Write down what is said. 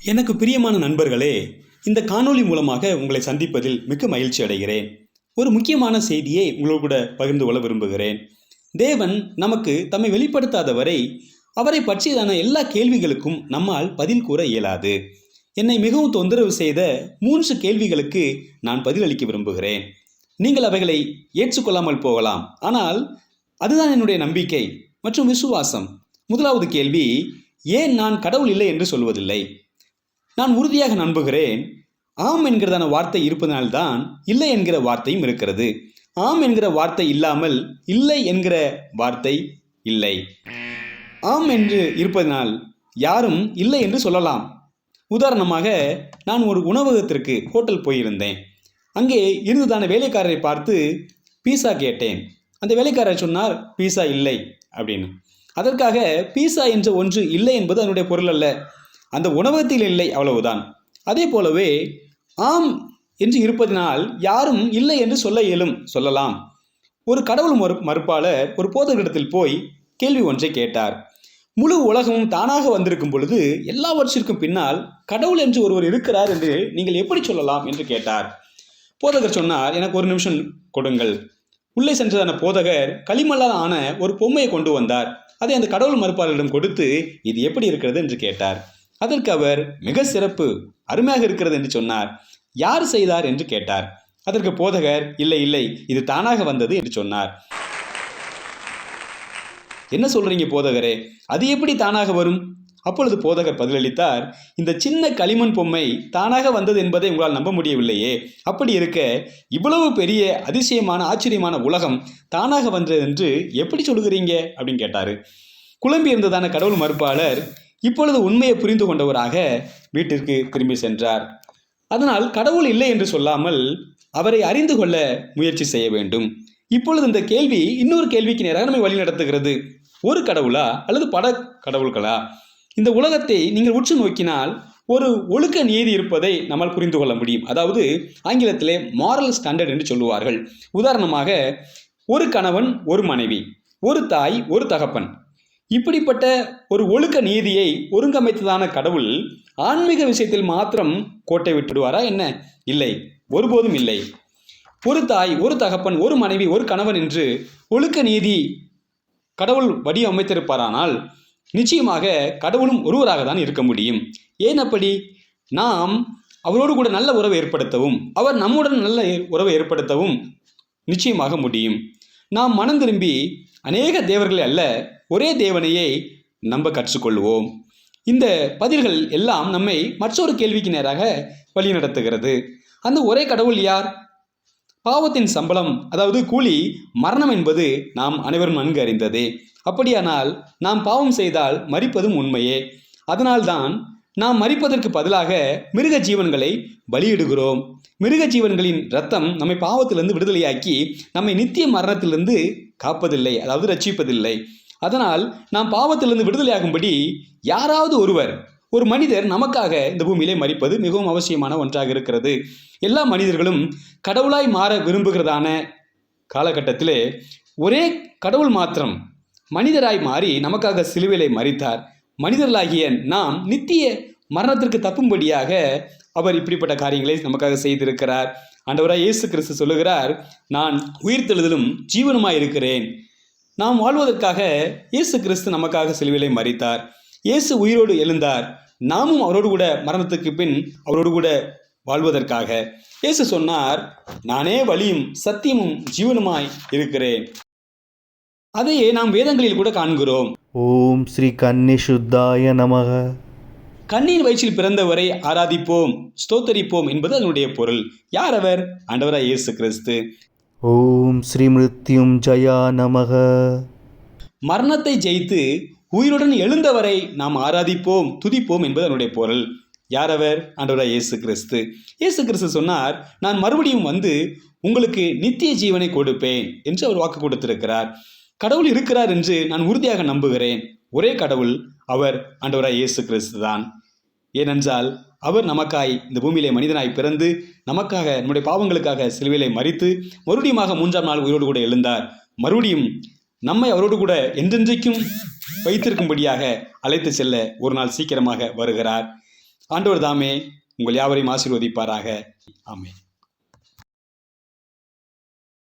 எனக்கு பிரியமான நண்பர்களே இந்த காணொளி மூலமாக உங்களை சந்திப்பதில் மிக்க மகிழ்ச்சி அடைகிறேன். ஒரு முக்கியமான செய்தியை உங்களோடு கூட பகிர்ந்து கொள்ள விரும்புகிறேன். தேவன் நமக்கு தம்மை வெளிப்படுத்தாத வரை அவரை பற்றியதான எல்லா கேள்விகளுக்கும் நம்மால் பதில் கூற இயலாது. என்னை மிகவும் தொந்தரவு செய்த மூன்று கேள்விகளுக்கு நான் பதிலளிக்க விரும்புகிறேன். நீங்கள் அவைகளை ஏற்றுக்கொள்ளாமல் போகலாம். ஆனால் அதுதான் என்னுடைய நம்பிக்கை மற்றும் விசுவாசம். முதலாவது கேள்வி ஏன் நான் கடவுள் இல்லை என்று சொல்வதில்லை? நான் உறுதியாக நம்புகிறேன். ஆம் என்கிறதான வார்த்தை இருப்பதனால்தான் இல்லை என்கிற வார்த்தையும் இருக்கிறது. ஆம் என்கிற வார்த்தை இல்லாமல் இல்லை என்கிற வார்த்தை இல்லை. ஆம் என்று இருப்பதனால் யாரும் இல்லை என்று சொல்லலாம். உதாரணமாக நான் ஒரு உணவகத்திற்கு ஹோட்டல் போயிருந்தேன். அங்கே இருந்ததான வேலைக்காரரை பார்த்து பீஸா கேட்டேன். அந்த வேலைக்காரர் சொன்னார் பீஸா இல்லை அப்படின்னு. அதற்காக பீஸா என்ற ஒன்று இல்லை என்பது அதனுடைய பொருள் அல்ல. அந்த உணவகத்தில் இல்லை அவ்வளவுதான். அதே போலவே ஆம் என்று இருப்பதினால் யாரும் இல்லை என்று சொல்ல இயலும் சொல்லலாம். ஒரு கடவுள் மறு மறுப்பாளர் ஒரு போதகரிடத்தில் போய் கேள்வி ஒன்றை கேட்டார். முழு உலகமும் தானாக வந்திருக்கும் பொழுது எல்லாவற்றிற்கும் பின்னால் கடவுள் என்று ஒருவர் இருக்கிறார் என்று நீங்கள் எப்படி சொல்லலாம் என்று கேட்டார். போதகர் சொன்னார் எனக்கு ஒரு நிமிஷம் கொடுங்கள். உள்ளே சென்றதான போதகர் களிமல்லால் ஆன ஒரு பொம்மையை கொண்டு வந்தார். அதை அந்த கடவுள் மறுப்பாளரிடம் கொடுத்து இது எப்படி இருக்கிறது? என்று கேட்டார். அதற்கு அவர் மிக சிறப்பு அருமையாக இருக்கிறது என்று சொன்னார். யார் செய்தார் என்று கேட்டார். அதற்கு போதகர் இல்லை இல்லை இது தானாக வந்தது என்று சொன்னார். என்ன சொல்றீங்க போதகரே? அது எப்படி தானாக வரும்? அப்பொழுது போதகர் பதிலளித்தார் இந்த சின்ன களிமண் பொம்மை தானாக வந்தது என்பதை உங்களால் நம்ப முடியவில்லையே. அப்படி இருக்க இவ்வளவு பெரிய அதிசயமான ஆச்சரியமான உலகம் தானாக வந்தது என்று எப்படி சொல்லுகிறீங்க? அப்படின்னு கேட்டாரு. குழம்பி இருந்ததான கடவுள் மறுப்பாளர் இப்பொழுது உண்மையை புரிந்து கொண்டவராக வீட்டிற்கு திரும்பி சென்றார். அதனால் கடவுள் இல்லை என்று சொல்லாமல் அவரை அறிந்து கொள்ள முயற்சி செய்ய வேண்டும். இப்பொழுது இந்த கேள்வி இன்னொரு கேள்விக்கு நேராக நம்மை வழி நடத்துகிறது. ஒரு கடவுளா அல்லது பட கடவுள்களா? இந்த உலகத்தை நீங்கள் உற்று நோக்கினால் ஒரு ஒழுக்க நீதி இருப்பதை நம்மால் புரிந்து கொள்ள முடியும். அதாவது ஆங்கிலத்திலே மாரல் ஸ்டாண்டர்ட் என்று சொல்லுவார்கள். உதாரணமாக ஒரு கணவன் ஒரு மனைவி ஒரு தாய் ஒரு தகப்பன். இப்படிப்பட்ட ஒரு ஒழுக்க நீதியை ஒருங்கமைத்ததான கடவுள் ஆன்மீக விஷயத்தில் மாத்திரம் கோட்டை விட்டுடுவாரா என்ன? இல்லை. ஒருபோதும் இல்லை. ஒரு தாய் ஒரு தகப்பன் ஒரு மனைவி ஒரு கணவன் என்று ஒழுக்க நீதி கடவுள் வடிவமைத்திருப்பாரானால் நிச்சயமாக கடவுளும் ஒருவராக தான் இருக்க முடியும். ஏன் அப்படி? நாம் அவரோடு கூட நல்ல உறவை ஏற்படுத்தவும் அவர் நம்முடன் நல்ல உறவை ஏற்படுத்தவும் நிச்சயமாக முடியும். நாம் மனம் திரும்பி அநேக தேவர்கள் அல்ல ஒரே தேவனையே நம்ப கற்றுக்கொள்வோம். இந்த பதில்கள் எல்லாம் நம்மை மற்றொரு கேள்விக்கு நேராக வழிநடத்துகிறது. அந்த ஒரே கடவுள் யார்? பாவத்தின் சம்பளம் அதாவது கூலி மரணம் என்பது நாம் அனைவரும் நன்கு அறிந்ததே. அப்படியானால் நாம் பாவம் செய்தால் மறிப்பதும் உண்மையே. அதனால்தான் நாம் மறிப்பதற்கு பதிலாக மிருக ஜீவன்களை பலியிடுகிறோம். மிருக ஜீவன்களின் ரத்தம் நம்மை பாவத்திலிருந்து விடுதலையாக்கி நம்மை நித்திய மரணத்திலிருந்து காப்பதில்லை அதாவது ரட்சிப்பதில்லை. அதனால் நாம் பாவத்திலிருந்து விடுதலையாகும்படி யாராவது ஒருவர் ஒரு மனிதர் நமக்காக இந்த பூமியிலே மறிப்பது மிகவும் அவசியமான ஒன்றாக இருக்கிறது. எல்லா மனிதர்களும் கடவுளாய் மாற விரும்புகிறதான காலகட்டத்திலே ஒரே கடவுள் மாத்திரம் மனிதராய் மாறி நமக்காக சிலுவிலை மறித்தார். மனிதர்களாகிய நாம் நித்திய மரணத்திற்கு தப்பும்படியாக அவர் இப்படிப்பட்ட காரியங்களை நமக்காக செய்திருக்கிறார். ஆண்டவராக இயேசு கிறிஸ்து சொல்லுகிறார் நான் உயிர்த்தெழுதலும் ஜீவனுமாய் இருக்கிறேன். நாம் வாழ்வதற்காக இயேசு கிறிஸ்து நமக்காக செல்விலை மறித்தார் இயேசு உயிரோடு எழுந்தார். நாமும் அவரோடு கூட மரணத்துக்கு பின் அவரோடு கூட வாழ்வதற்காக. இயேசு சொன்னார் நானே வழியும் சத்தியமும் ஜீவனுமாய் இருக்கிறேன். அதையே நாம் வேதங்களில் கூட காண்கிறோம். ஓம் ஸ்ரீ கன்னிசுத்தாய நமக. கண்ணின் வயிற்றில் பிறந்தவரை ஆராதிப்போம் ஸ்தோத்தரிப்போம் என்பது அதனுடைய பொருள். யார் அவர்? ஆண்டவராய் இயேசு கிறிஸ்து. ஓம் ஸ்ரீ மிருத்யும் ஜயா நமக. மரணத்தை ஜெயித்து உயிருடன் எழுந்தவரை நாம் ஆராதிப்போம் துதிப்போம் என்பது அதனுடைய பொருள். யார் அவர்? ஆண்டவராய் இயேசு கிறிஸ்து. இயேசு கிறிஸ்து சொன்னார் நான் மறுபடியும் வந்து உங்களுக்கு நித்திய ஜீவனை கொடுப்பேன் என்று அவர் வாக்கு கொடுத்திருக்கிறார். கடவுள் இருக்கிறார் என்று நான் உறுதியாக நம்புகிறேன். ஒரே கடவுள் அவர் ஆண்டவராய் இயேசு கிறிஸ்து தான் ஏனென்றால் அவர் நமக்காய் இந்த பூமியிலே மனிதனாய் பிறந்து நமக்காக நம்முடைய பாவங்களுக்காக சிலுவையிலே மறித்து மறுபடியுமாக மூன்றாம் நாள் உயிரோடு கூட எழுந்தார். மறுபடியும் நம்மை அவரோடு கூட என்றென்றைக்கும் வைத்திருக்கும்படியாக அழைத்து செல்ல ஒரு நாள் சீக்கிரமாக வருகிறார். ஆண்டவர் தாமே உங்கள் யாவரையும் ஆசீர்வதிப்பாராக. ஆமே